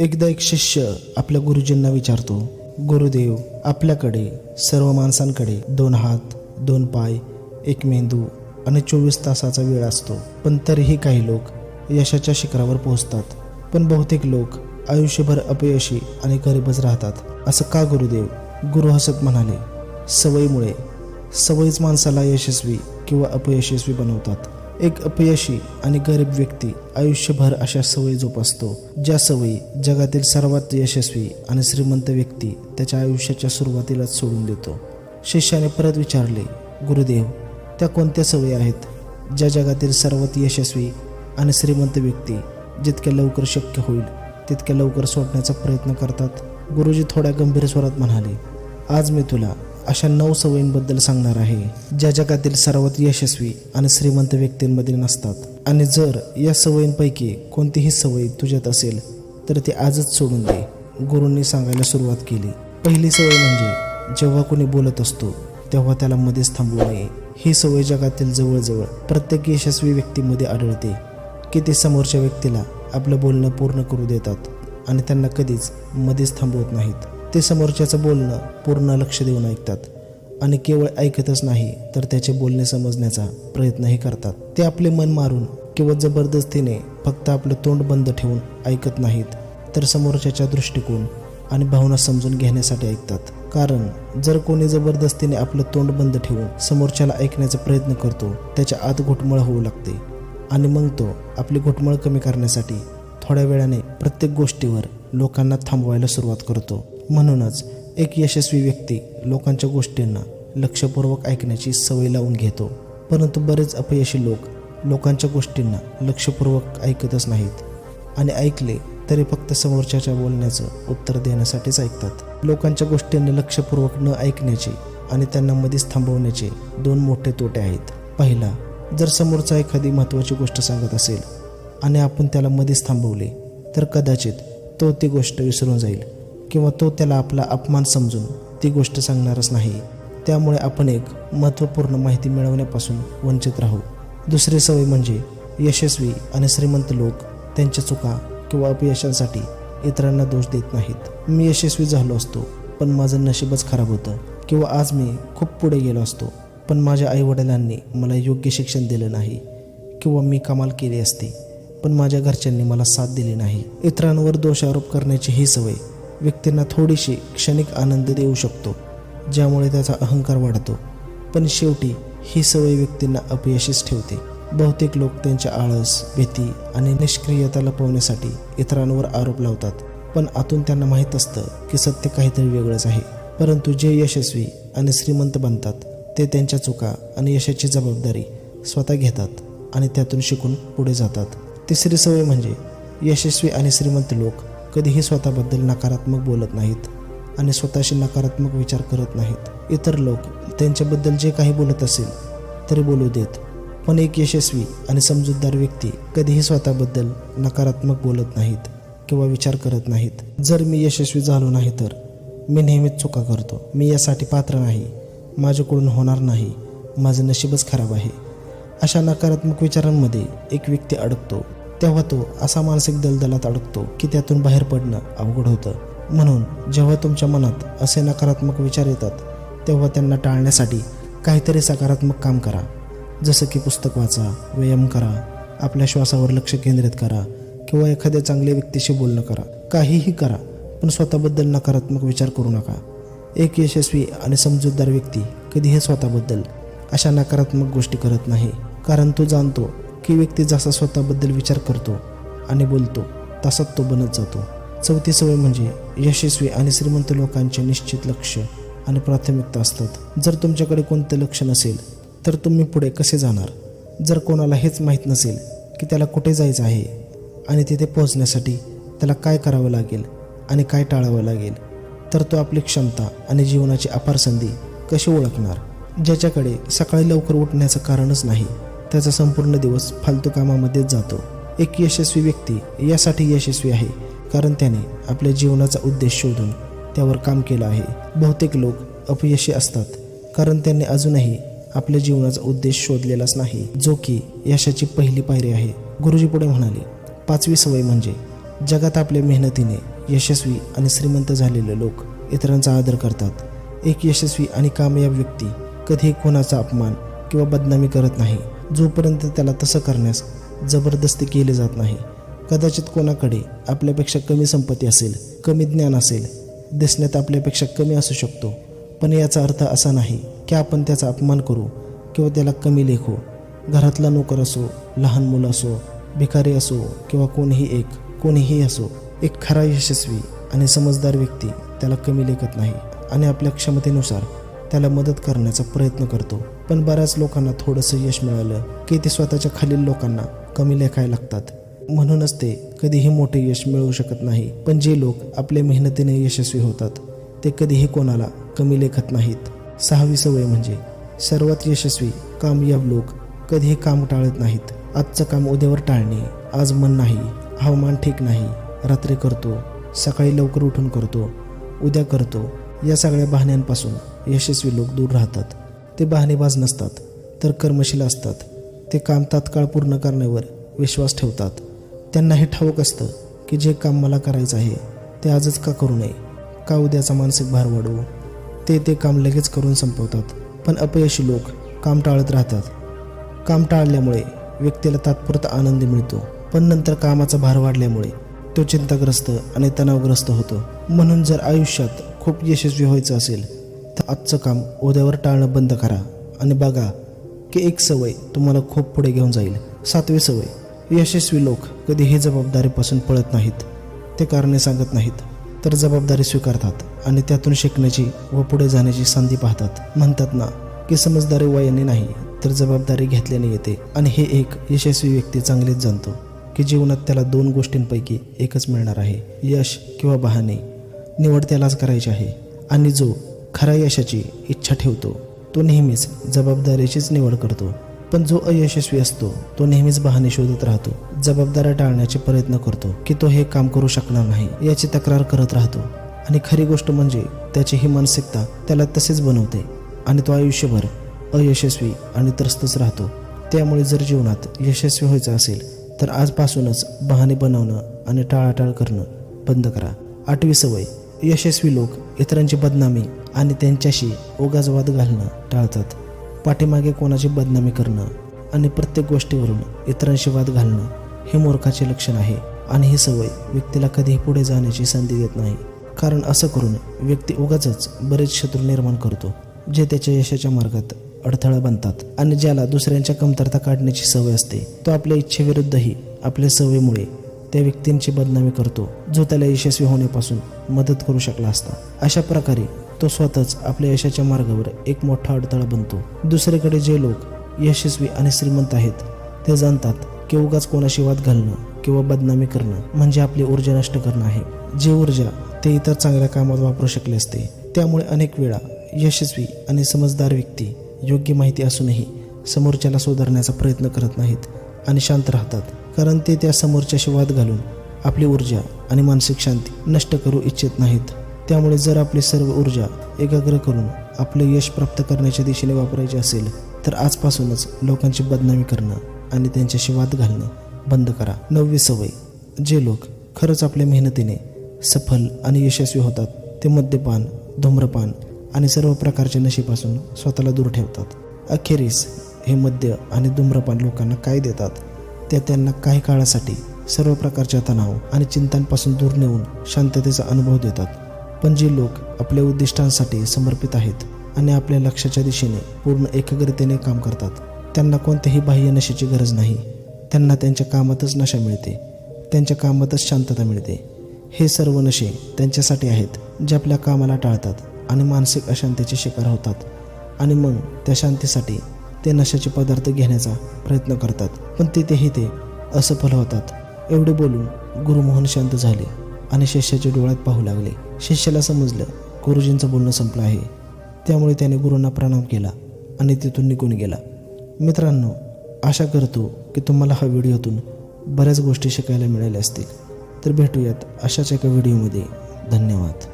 एकदा एक शिष्य आपल्या गुरुजींना विचारतो गुरुदेव आपल्याकडे सर्व माणसांकडे दोन हात दोन पाय एक मेंदू आणि चोवीस तासाचा वेळ असतो. पण तरीही काही लोक यशाच्या शिखरावर पोहोचतात. पण बहुतेक लोक आयुष्यभर अपयशी आणि गरीबच राहतात. असं का गुरुदेव? गुरु हसत म्हणाले सवयीमुळे. सवयीच माणसाला यशस्वी किंवा अपयशस्वी बनवतात. एक अपयशी आणि गरीब व्यक्ती आयुष्यभर अशा सवयी जोपासतो ज्या सवयी जगातील सर्वात यशस्वी आणि श्रीमंत व्यक्ती त्याच्या आयुष्याच्या सुरुवातीलाच सोडून देतो. शिष्याने परत विचारले गुरुदेव त्या कोणत्या सवयी आहेत ज्या जगातील सर्वात यशस्वी आणि श्रीमंत व्यक्ती जितक्या लवकर शक्य होईल तितक्या लवकर सोडण्याचा प्रयत्न करतात? गुरुजी थोड्या गंभीर स्वरात म्हणाले आज मी तुला अशा नऊ सवयींबद्दल सांगणार आहे ज्या जगातील सर्वात यशस्वी आणि श्रीमंत व्यक्तींमध्ये नसतात. आणि जर या सवयींपैकी कोणतीही सवय तुझ्यात असेल तर ती आजच सोडून दे गुरूंनी सांगायला सुरुवात केली. पहिली सवय म्हणजे जेव्हा कोणी बोलत असतो तेव्हा त्याला मध्येच थांबवू नये. ही सवय जगातील जवळजवळ प्रत्येक यशस्वी व्यक्तीमध्ये आढळते की ते समोरच्या व्यक्तीला आपलं बोलणं पूर्ण करू देतात आणि त्यांना कधीच मध्येच थांबवत नाहीत. ते समोरच्याचं बोलणं पूर्ण लक्ष देऊन ऐकतात आणि केवळ ऐकतच नाही तर त्याचे बोलणे समजण्याचा प्रयत्नही करतात. ते आपले मन मारून किंवा जबरदस्तीने फक्त आपलं तोंड बंद ठेवून ऐकत नाहीत तर समोरच्याच्या दृष्टिकोन आणि भावना समजून घेण्यासाठी ऐकतात. कारण जर कोणी जबरदस्तीने आपलं तोंड बंद ठेवून समोरच्याला ऐकण्याचा प्रयत्न करतो त्याच्या आत घुटमळ होऊ लागते आणि मग तो आपली घुटमळ कमी करण्यासाठी थोड्या वेळाने प्रत्येक गोष्टीवर लोकांना थांबवायला सुरुवात करतो. म्हणूनच एक यशस्वी व्यक्ती लोकांच्या गोष्टींना लक्षपूर्वक ऐकण्याची सवय लावून घेतो. परंतु बरेच अपयशी लोक लोकांच्या गोष्टींना लक्षपूर्वक ऐकतच नाहीत आणि ऐकले तरी फक्त समोरच्याच्या बोलण्याचं उत्तर देण्यासाठीच ऐकतात. लोकांच्या गोष्टींना लक्षपूर्वक न ऐकण्याचे आणि त्यांना मध्येच थांबवण्याचे दोन मोठे तोटे आहेत. पहिला जर समोरचा एखादी महत्त्वाची गोष्ट सांगत असेल आणि आपण त्याला मध्येच थांबवले तर कदाचित तो ती गोष्ट विसरून जाईल. किंवा तो त्याला आपला अपमान समजून ती गोष्ट सांगणारच नाही. त्यामुळे आपण एक महत्त्वपूर्ण माहिती मिळवण्यापासून वंचित राहू. दुसरी सवय म्हणजे यशस्वी आणि श्रीमंत लोक त्यांच्या चुका किंवा अपयशांसाठी इतरांना दोष देत नाहीत. मी यशस्वी झालो असतो पण माझं नशीबच खराब होतं किंवा आज मी खूप पुढे गेलो असतो पण माझ्या आईवडिलांनी मला योग्य शिक्षण दिलं नाही किंवा मी कमाल केली असते पण माझ्या घरच्यांनी मला साथ दिली नाही. इतरांवर दोषारोप करण्याची ही सवय व्यक्तींना थोडीशी क्षणिक आनंद देऊ शकतो ज्यामुळे त्याचा अहंकार वाढतो. पण शेवटी ही सवय व्यक्तींना अपयशीच ठेवते. बहुतेक लोक त्यांच्या आळस भीती आणि निष्क्रियता लपवण्यासाठी इतरांवर आरोप लावतात. पण आतून त्यांना माहीत असतं की सत्य काहीतरी वेगळंच आहे. परंतु जे यशस्वी आणि श्रीमंत बनतात ते त्यांच्या चुका आणि यशाची जबाबदारी स्वतः घेतात आणि त्यातून शिकून पुढे जातात. तिसरी सवय म्हणजे यशस्वी आणि श्रीमंत लोक कधीही स्वतःबद्दल नकारात्मक बोलत नाहीत आणि स्वतःशी नकारात्मक विचार करत नाहीत. इतर लोक त्यांच्याबद्दल जे काही बोलत असेल तरी बोलू देत. पण एक यशस्वी आणि समजूतदार व्यक्ती कधीही स्वतःबद्दल नकारात्मक बोलत नाहीत किंवा विचार करत नाहीत. जर मी यशस्वी झालो नाही तर मी नेहमीच चुका करतो. मी यासाठी पात्र नाही. माझ्याकडून होणार नाही. माझं नशीबच खराब आहे. अशा नकारात्मक विचारांमध्ये एक व्यक्ती अडकतो. तेव्हा तो असा मानसिक दलदलात अडकतो की त्यातून बाहेर पडणं अवघड होतं. म्हणून जेव्हा तुमच्या मनात असे नकारात्मक विचार येतात तेव्हा त्यांना टाळण्यासाठी काहीतरी सकारात्मक काम करा. जसं की पुस्तक वाचा व्यायाम करा आपल्या श्वासावर लक्ष केंद्रित करा किंवा एखाद्या चांगल्या व्यक्तीशी बोलणं करा. काहीही करा पण स्वतःबद्दल नकारात्मक विचार करू नका. एक यशस्वी आणि समजूतदार व्यक्ती कधीही स्वतःबद्दल अशा नकारात्मक गोष्टी करत नाही कारण तो जाणतो की व्यक्ती जसा स्वतःबद्दल विचार करतो आणि बोलतो तसाच तो बनत जातो. चौथी सवय म्हणजे यशस्वी आणि श्रीमंत लोकांचे निश्चित लक्ष आणि प्राथमिकता असतात. जर तुमच्याकडे कोणतं लक्ष नसेल तर तुम्ही पुढे कसे जाणार? जर कोणाला हेच माहीत नसेल की त्याला कुठे जायचं आहे आणि तिथे पोहोचण्यासाठी त्याला काय करावं लागेल आणि काय टाळावं लागेल तर तो आपली क्षमता आणि जीवनाची अपार संधी कशी ओळखणार? ज्याच्याकडे सकाळी लवकर उठण्याचं कारणच नाही त्याचा संपूर्ण दिवस फालतू कामामध्येच जातो. एक यशस्वी व्यक्ती यासाठी यशस्वी आहे कारण त्याने आपल्या जीवनाचा उद्देश शोधून त्यावर काम केलं आहे. बहुतेक लोक अपयशी असतात कारण त्यांनी अजूनही आपल्या जीवनाचा उद्देश शोधलेलाच नाही जो की यशाची पहिली पायरी आहे. गुरुजी पुढे म्हणाले पाचवी सवय म्हणजे जगात आपल्या मेहनतीने यशस्वी आणि श्रीमंत झालेले लोक इतरांचा आदर करतात. एक यशस्वी आणि कामयाब व्यक्ती कधीही कोणाचा अपमान किंवा बदनामी करत नाही. जोपर्यंत त्याला तसं करण्यास जबरदस्ती केली जात नाही कदाचित कोणाकडे आपल्यापेक्षा कमी संपत्ती असेल कमी ज्ञान असेल दिसण्यात आपल्यापेक्षा कमी असू शकतो. पण याचा अर्थ असा नाही की आपण त्याचा अपमान करू किंवा त्याला कमी लेखू. घरातला नोकर असो लहान मुलं असो भिकारी असो किंवा कोणीही एक कोणीही असो एक खरा यशस्वी आणि समजदार व्यक्ती त्याला कमी लेखत नाही. आणि आपल्या क्षमतेनुसार त्याला मदत करण्याचा प्रयत्न करतो. पण बऱ्याच लोकांना थोडंसं यश मिळालं की ते स्वतःच्या खालील लोकांना कमी लेखायला लागतात. म्हणूनच ते कधीही मोठे यश मिळवू शकत नाही. पण जे लोक आपल्या मेहनतीने यशस्वी होतात ते कधीही कोणाला कमी लेखत नाहीत. सहावी सवय म्हणजे सर्वात यशस्वी कामयाब लोक कधीही काम टाळत नाहीत. आजचं काम उद्यावर टाळणे आज मन नाही हवामान ठीक नाही रात्री करतो सकाळी लवकर उठून करतो उद्या करतो या सगळ्या बहाण्यांपासून यशस्वी लोक दूर राहतात. ते बहाणेबाज नसतात तर कर्मशील असतात. ते काम तात्काळ पूर्ण करण्यावर विश्वास ठेवतात. त्यांना हे ठाऊक असतं की जे काम मला करायचं आहे ते आजच का करू नये? का उद्याचा मानसिक भार वाढवू? ते ते काम लगेच करून संपवतात पण अपयशी लोक काम टाळत राहतात. काम टाळल्यामुळे व्यक्तीला तात्पुरता आनंद मिळतो पण नंतर कामाचा भार वाढल्यामुळे तो चिंताग्रस्त आणि तणावग्रस्त होतो. म्हणून जर आयुष्यात खूप यशस्वी व्हायचं असेल तर आजचं काम उद्यावर टाळणं बंद करा. आणि बघा की एक सवय तुम्हाला खूप पुढे घेऊन जाईल. सातवी सवय यशस्वी लोक कधीही जबाबदारीपासून पळत नाहीत. ते कारणे सांगत नाहीत तर जबाबदारी स्वीकारतात आणि त्यातून शिकण्याची व पुढे जाण्याची संधी पाहतात. म्हणतात ना की समजदारी वयाने नाही तर जबाबदारी घेतल्याने येते. आणि हे एक यशस्वी व्यक्ती चांगलीच जाणतो की जीवनात त्याला दोन गोष्टींपैकी एकच मिळणार आहे. यश किंवा बहाणे. निवड त्यालाच करायची आहे. आणि जो खऱ्या यशाची इच्छा ठेवतो. तो नेहमीच जबाबदारीचीच निवड करतो. पण जो अयशस्वी असतो तो नेहमीच बहाणे शोधत राहतो. जबाबदाऱ्या टाळण्याचे प्रयत्न करतो की तो हे काम करू शकणार नाही याची तक्रार करत राहतो. आणि खरी गोष्ट म्हणजे त्याची ही मानसिकता त्याला तसेच बनवते आणि तो आयुष्यभर अयशस्वी आणि त्रस्तच राहतो. त्यामुळे जर जीवनात यशस्वी व्हायचं असेल तर आजपासूनच बहाणे बनवणं आणि टाळाटाळ करणं बंद करा. आठवी सवय. यशस्वी लोक इतरांची बदनामी आणि त्यांच्याशी ओगाज वाद घालणं टाळतात. पाठीमागे कोणाची बदनामी करणं आणि प्रत्येक गोष्टीवरून इतरांशी वाद घालणं हे मूर्खाचे लक्षण आहे. आणि ही सवय व्यक्तीला कधीही पुढे जाण्याची संधी देत नाही. कारण असं करून व्यक्ती उगाच बरेच शत्रू निर्माण करतो जे त्याच्या यशाच्या मार्गात अडथळा बनतात आणि ज्याला दुसऱ्यांच्या कमतरता काढण्याची सवय असते. तो आपल्या इच्छेविरुद्धही आपल्या सवयीमुळे त्या व्यक्तींची बदनामी करतो जो त्याला यशस्वी होण्यापासून मदत करू शकला असता. अशा प्रकारे तो स्वतःच आपल्या यशाच्या मार्गावर एक मोठा अडथळा बनतो. दुसरीकडे जे लोक यशस्वी आणि श्रीमंत आहेत ते जाणतात की उगाच कोणाशी वाद घालणं किंवा बदनामी करणं म्हणजे आपली ऊर्जा नष्ट करणं आहे. जी ऊर्जा ते इतर चांगल्या कामात वापरू शकले असते त्यामुळे अनेक वेळा यशस्वी आणि समजदार व्यक्ती योग्य माहिती असूनही समोरच्याला सुधारण्याचा प्रयत्न करत नाहीत आणि शांत राहतात. कारण ते त्या समोरच्याशी वाद घालून आपली ऊर्जा आणि मानसिक शांती नष्ट करू इच्छित नाहीत. त्यामुळे जर आपली सर्व ऊर्जा एकाग्र करून आपले यश प्राप्त करण्याच्या दिशेने वापरायचे असेल तर आजपासूनच लोकांची बदनामी करणं आणि त्यांच्याशी वाद घालणं बंद करा. नववी सवय. जे लोक खरंच आपल्या मेहनतीने सफल आणि यशस्वी होतात ते मद्यपान धूम्रपान आणि सर्व प्रकारच्या नशेपासून स्वतःला दूर ठेवतात. अखेरीस हे मद्य आणि धूम्रपान लोकांना काय देतात? ते त्यांना काही काळासाठी सर्व प्रकारच्या तणाव आणि चिंतांपासून दूर नेऊन शांततेचा अनुभव देतात. पण जे लोक आपल्या उद्दिष्टांसाठी समर्पित आहेत आणि आपल्या लक्ष्याच्या दिशेने पूर्ण एकाग्रतेने काम करतात त्यांना कोणत्याही बाह्य नशेची गरज नाही. त्यांना त्यांच्या कामातच नशा मिळते त्यांच्या कामातच शांतता मिळते. हे सर्व नशे त्यांच्यासाठी आहेत जे आपल्या कामाला टाळतात आणि मानसिक अशांतीचे शिकार होतात. आणि मग त्या शांतीसाठी ते नशाचे पदार्थ घेण्याचा प्रयत्न करतात. पण तिथेही ते असफल होतात. एवढे बोलून गुरुमोहन शांत झाले आणि शिष्याच्या डोळ्यात पाहू लागले. शिष्याला समजलं गुरुजींचं बोलणं संपलं आहे. त्यामुळे त्याने गुरूंना प्रणाम केला आणि तिथून निघून गेला. मित्रांनो आशा करतो की तुम्हाला हा व्हिडिओतून बऱ्याच गोष्टी शिकायला मिळाल्या असतील. तर भेटूयात अशाच एका व्हिडिओमध्ये. धन्यवाद.